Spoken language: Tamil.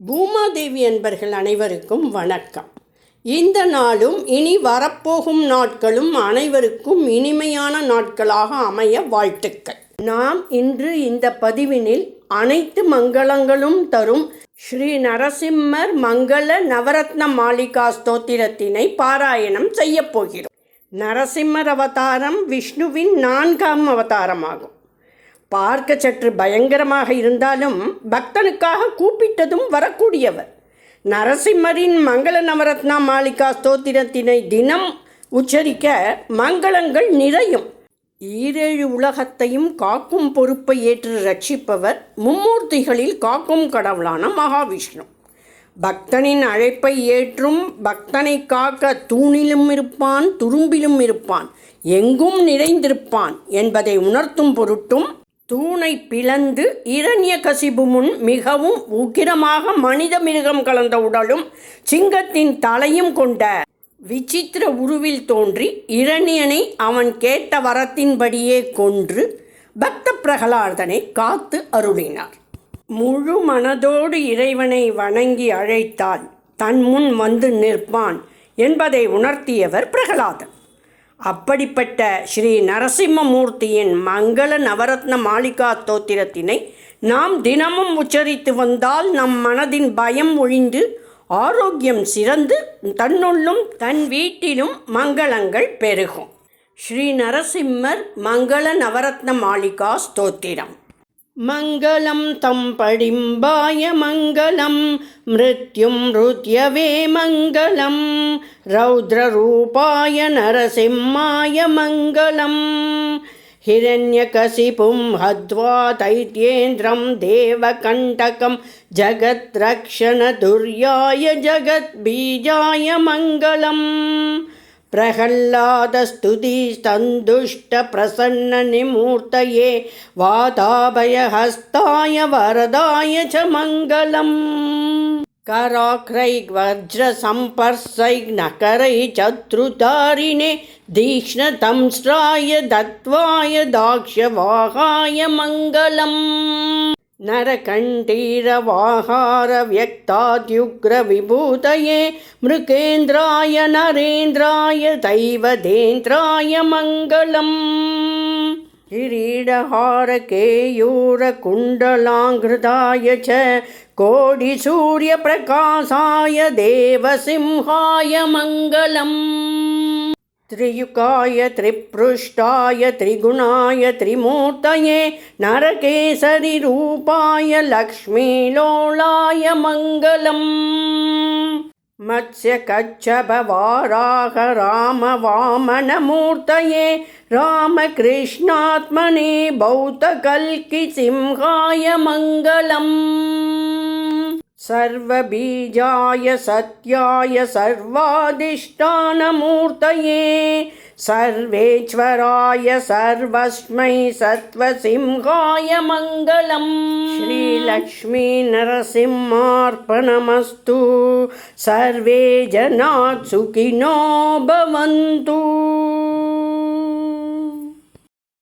பூமாதேவி என்பர்கள் அனைவருக்கும் வணக்கம். இந்த நாளும் இனி வரப்போகும் நாட்களும் அனைவருக்கும் இனிமையான நாட்களாக அமைய வாழ்த்துக்கள். நாம் இன்று இந்த பதிவினில் அனைத்து மங்களங்களும் தரும் ஸ்ரீ நரசிம்மர் மங்கள நவரத்ன மாளிகா ஸ்தோத்திரத்தினை பாராயணம் செய்யப் போகிறோம். நரசிம்மர் அவதாரம் விஷ்ணுவின் நான்காம் அவதாரமாகும். பார்க்க சற்று பயங்கரமாக இருந்தாலும் பக்தனுக்காக கூப்பிட்டதும் வரக்கூடியவர். நரசிம்மரின் மங்கள நவரத்னா மாளிகா ஸ்தோத்திரத்தினை தினம் உச்சரிக்க மங்களங்கள் நிறையும். ஈரேழு உலகத்தையும் காக்கும் பொறுப்பை ஏற்று ரட்சிப்பவர் மும்மூர்த்திகளில் காக்கும் கடவுளான மகாவிஷ்ணு. பக்தனின் அழைப்பை ஏற்றும் பக்தனை காக்க தூணிலும் இருப்பான் துரும்பிலும் இருப்பான் எங்கும் நிறைந்திருப்பான் என்பதை உணர்த்தும் பொருட்டும் தூணை பிளந்து இரண்ய கசிபு முன் மிகவும் உக்கிரமாக மனித மிருகம் கலந்த உடலும் சிங்கத்தின் தலையும் கொண்ட விசித்திர உருவில் தோன்றி இரணியனை அவன் கேட்ட வரத்தின்படியே கொன்று பக்த பிரகலாதனை காத்து அருளினார். முழு மனதோடு இறைவனை வணங்கி அழைத்தால் தன் முன் வந்து நிற்பான் என்பதை உணர்த்தியவர் பிரகலாதன். அப்படிப்பட்ட ஸ்ரீ நரசிம்மமூர்த்தியின் மங்கள நவரத்ன மாளிகா ஸ்தோத்திரத்தினை நாம் தினமும் உச்சரித்து வந்தால் நம் மனதின் பயம் ஒழிந்து ஆரோக்கியம் சிறந்து தன்னுள்ளும் தன் வீட்டிலும் மங்களங்கள் பெருகும். ஸ்ரீ நரசிம்மர் மங்கள நவரத்ன மாளிகா ஸ்தோத்திரம். मङ्गलं तं पडिम्बाय मङ्गलं मृत्युं मृत्यवे मङ्गलं रौद्ररूपाय नरसिंहाय मङ्गलम् हिरण्यकशिपुं हत्वा दैत्येन्द्रं देवकण्टकं जगद्रक्षणदुर्याय जगद्बीजाय मङ्गलम् प्रहल्लादस्तुतिस्तन्दुष्टप्रसन्ननिमूर्तये वाताभयहस्ताय वरदाय च मङ्गलम्। कराक्रैर्वज्रसम्पर्सैर्नकरै चत्रुतारिणे तीक्ष्णतंस्राय दत्वाय दाक्ष्यवाहाय मङ्गलम् नरकण्ठीरवाहारव्यक्ताद्युग्रविभूतये मृगेन्द्राय नरेन्द्राय दैवदेन्द्राय मङ्गलम् किरीडहारकेयूरकुण्डलाङ्घृताय च कोटिसूर्यप्रकाशाय देवसिंहाय मङ्गलम् त्रियुगाय त्रिपृष्ठाय त्रिगुणाय त्रिमूर्तये नरकेसरिरूपाय लक्ष्मीलोलाय मङ्गलम्। मत्स्यकच्छपवाराह रामवामनमूर्तये रामकृष्णात्मने बौद्धकल्किसिंहाय मङ्गलम् सर्वबीजाय सत्याय सर्वाधिष्ठानमूर्तये सर्वेश्वराय सर्वस्मै सत्त्वसिंहाय मङ्गलम्। श्रीलक्ष्मीनरसिंहार्पणमस्तु सर्वे जनात् सुखिनो भवन्तु